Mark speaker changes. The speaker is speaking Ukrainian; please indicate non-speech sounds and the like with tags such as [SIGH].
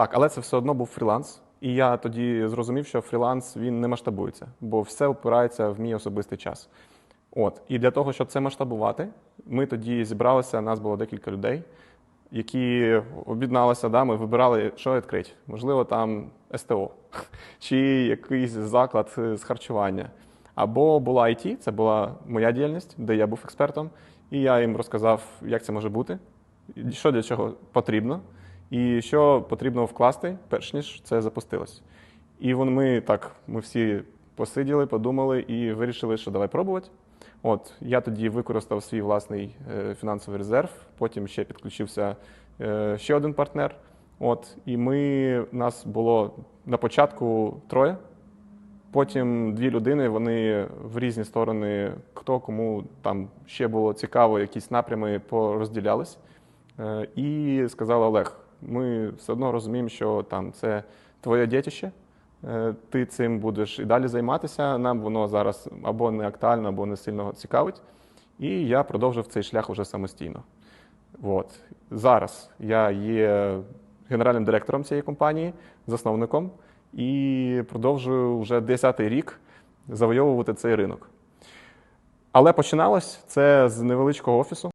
Speaker 1: Так, але це все одно був фріланс. І я тоді зрозумів, що фріланс він не масштабується, бо все опирається в мій особистий час. От. І для того, щоб це масштабувати, ми тоді зібралися, нас було декілька людей, які об'єдналися, да, ми вибирали, що відкрити. Можливо, там СТО [LAUGHS] чи якийсь заклад з харчування. Або була IT, це була моя діяльність, де я був експертом, і я їм розказав, як це може бути, що для чого потрібно, і що потрібно вкласти, перш ніж це запустилось. І вон ми так, ми всі посиділи, подумали і вирішили, що давай пробувати. От я тоді використав свій власний е, фінансовий резерв, потім ще підключився е, ще один партнер. От, і ми нас було на початку троє. Потім дві людини, вони в різні сторони, хто кому там ще було цікаво, якісь напрями порозділялись. Е, І сказали Олег, ми все одно розуміємо, що там це твоє дітище, е, ти цим будеш і далі займатися. Нам воно зараз або не актуально, або не сильно цікавить. І я продовжив цей шлях уже самостійно. От. Зараз я є генеральним директором цієї компанії, засновником, і продовжую вже 10-й рік завойовувати цей ринок. Але починалось це з невеличкого офісу.